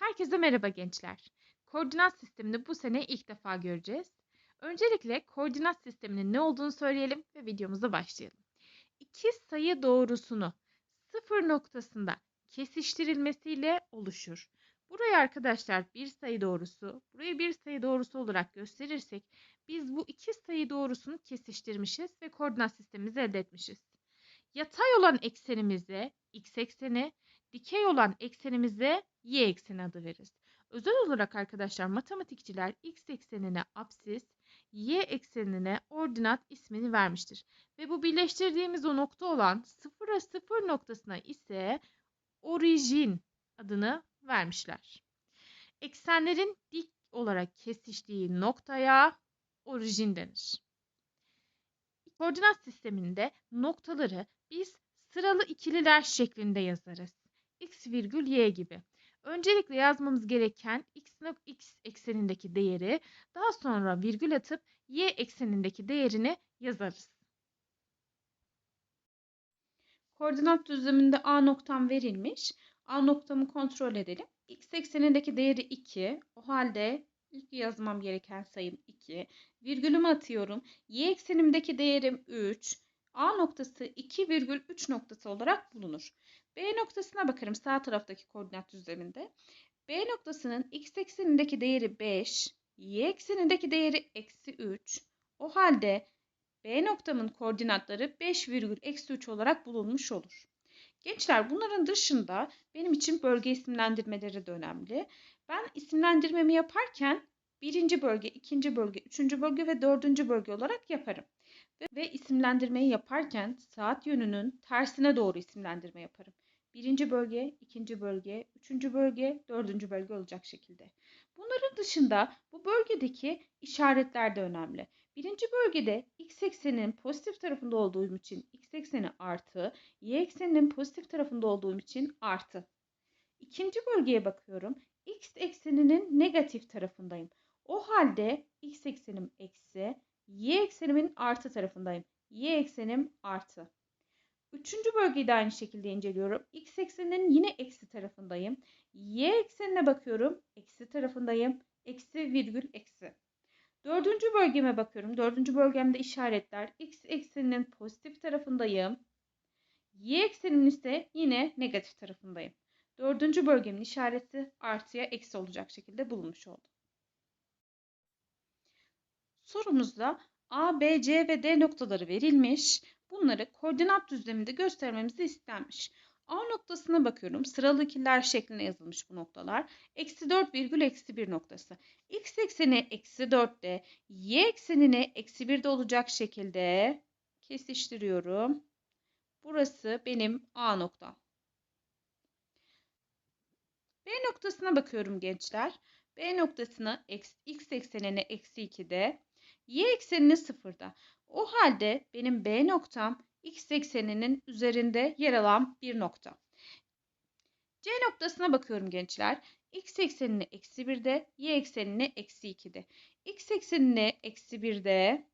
Herkese merhaba gençler. Koordinat sistemini bu sene ilk defa göreceğiz. Öncelikle koordinat sisteminin ne olduğunu söyleyelim ve videomuza başlayalım. İki sayı doğrusunu sıfır noktasında kesiştirilmesiyle oluşur. Buraya arkadaşlar bir sayı doğrusu, burayı bir sayı doğrusu olarak gösterirsek biz bu iki sayı doğrusunu kesiştirmişiz ve koordinat sistemimizi elde etmişiz. Yatay olan eksenimize x ekseni, dikey olan eksenimize y ekseni adı veririz. Özel olarak arkadaşlar matematikçiler x eksenine apsis, y eksenine ordinat ismini vermiştir. Ve bu birleştirdiğimiz o nokta olan 0'a 0 noktasına ise orijin adını vermişler. Eksenlerin dik olarak kesiştiği noktaya orijin denir. Koordinat sisteminde noktaları biz sıralı ikililer şeklinde yazarız. X virgül y gibi. Öncelikle yazmamız gereken x, x eksenindeki değeri daha sonra virgül atıp y eksenindeki değerini yazarız. Koordinat düzleminde A noktam verilmiş. A noktamı kontrol edelim. X eksenindeki değeri 2. O halde ilk yazmam gereken sayım 2. Virgülümü atıyorum. Y eksenimdeki değerim 3. A noktası 2,3 noktası olarak bulunur. B noktasına bakarım sağ taraftaki koordinat düzleminde. B noktasının x eksenindeki değeri 5, y eksenindeki değeri eksi 3. O halde B noktamın koordinatları 5,3 olarak bulunmuş olur. Gençler bunların dışında benim için bölge isimlendirmeleri de önemli. Ben isimlendirmemi yaparken birinci bölge, ikinci bölge, üçüncü bölge ve dördüncü bölge olarak yaparım. Ve isimlendirmeyi yaparken saat yönünün tersine doğru isimlendirme yaparım. Birinci bölge, ikinci bölge, üçüncü bölge, dördüncü bölge olacak şekilde. Bunların dışında bu bölgedeki işaretler de önemli. Birinci bölgede x ekseninin pozitif tarafında olduğum için x ekseni artı, y ekseninin pozitif tarafında olduğum için artı. İkinci bölgeye bakıyorum. x ekseninin negatif tarafındayım. O halde x eksenim eksi, y eksenimin artı tarafındayım. Y eksenim artı. Üçüncü bölgeyi de aynı şekilde inceliyorum. X ekseninin yine eksi tarafındayım. Y eksenine bakıyorum. Eksi tarafındayım. Eksi virgül eksi. Dördüncü bölgeme bakıyorum. Dördüncü bölgemde işaretler. X ekseninin pozitif tarafındayım. Y ekseninin ise yine negatif tarafındayım. Dördüncü bölgemin işareti artıya eksi olacak şekilde bulunmuş oldu. Sorumuzda A, B, C ve D noktaları verilmiş. Bunları koordinat düzleminde göstermemizi istenmiş. A noktasına bakıyorum. Sıralı ikililer şeklinde yazılmış bu noktalar. Eksi 4 virgül eksi 1 noktası. X ekseni eksi 4'te, Y eksenine eksi 1'de olacak şekilde kesiştiriyorum. Burası benim A noktam. B noktasına bakıyorum gençler. B noktasına x eksenine eksi 2'de, y eksenini 0'da. O halde benim B noktam x ekseninin üzerinde yer alan bir nokta. C noktasına bakıyorum gençler. X eksenini eksi 1'de, y eksenini eksi 2'de. X eksenini eksi 1'de,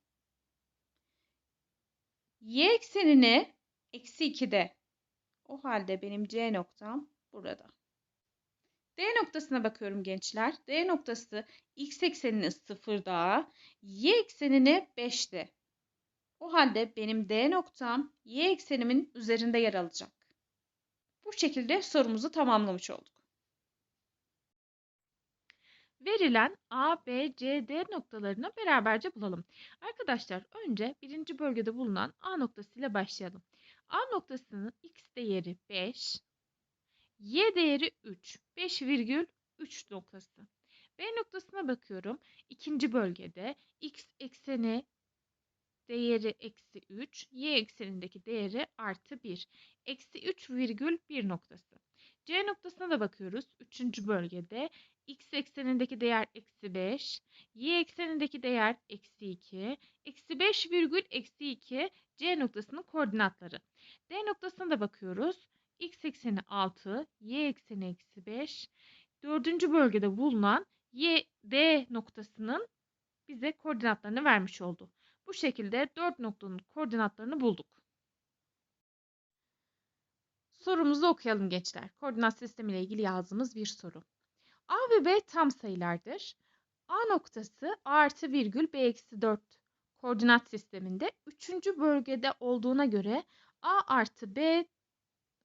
y eksenini eksi 2'de. O halde benim C noktam burada. D noktasına bakıyorum gençler. D noktası x eksenini 0'da, y eksenini 5'te. O halde benim D noktam y eksenimin üzerinde yer alacak. Bu şekilde sorumuzu tamamlamış olduk. Verilen A, B, C, D noktalarını beraberce bulalım. Arkadaşlar önce birinci bölgede bulunan A noktasıyla başlayalım. A noktasının x değeri 5, y değeri 3, 5,3 noktası. B noktasına bakıyorum. İkinci bölgede x ekseni değeri eksi 3, y eksenindeki değeri artı 1. Eksi 3 virgül 1 noktası. C noktasına da bakıyoruz. Üçüncü bölgede x eksenindeki değer eksi 5, y eksenindeki değer eksi 2, eksi 5 virgül eksi 2 C noktasının koordinatları. D noktasına da bakıyoruz. X ekseni 6, y ekseni eksi 5. Dördüncü bölgede bulunan y, D noktasının bize koordinatlarını vermiş oldu. Bu şekilde 4 noktanın koordinatlarını bulduk. Sorumuzu okuyalım gençler. Koordinat sistemi ile ilgili yazdığımız bir soru. A ve B tam sayılardır. A noktası A artı virgül B eksi 4 koordinat sisteminde 3. bölgede olduğuna göre A artı B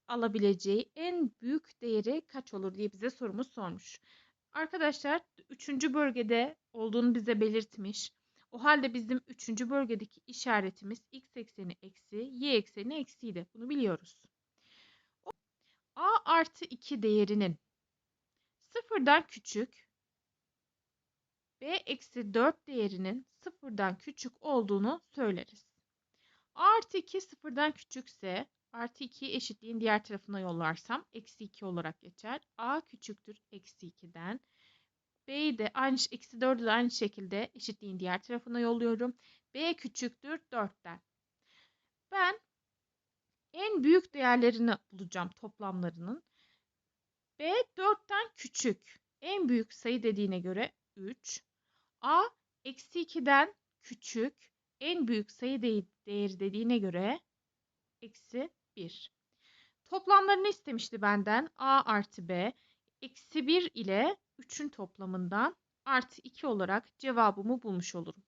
alabileceği en büyük değeri kaç olur diye bize sorumuz sormuş. Arkadaşlar 3. bölgede olduğunu bize belirtmiş. O halde bizim 3. bölgedeki işaretimiz x ekseni eksi, y ekseni eksiydi. Bunu biliyoruz. A artı 2 değerinin sıfırdan küçük, B eksi 4 değerinin sıfırdan küçük olduğunu söyleriz. A artı 2 sıfırdan küçükse artı 2'yi eşitliğin diğer tarafına yollarsam eksi 2 olarak geçer. A küçüktür eksi 2'den. B'yi de aynı eksi 4'ü de aynı şekilde eşitliğin diğer tarafına yolluyorum. B küçüktür 4'ten. Ben en büyük değerlerini bulacağım toplamlarının. B 4'ten küçük. En büyük sayı dediğine göre 3. A eksi 2'den küçük. En büyük sayı de- değeri dediğine göre eksi 1. Toplamlarını istemişti benden. A artı B. Eksi 1 ile 3'ün toplamından artı 2 olarak cevabımı bulmuş olurum.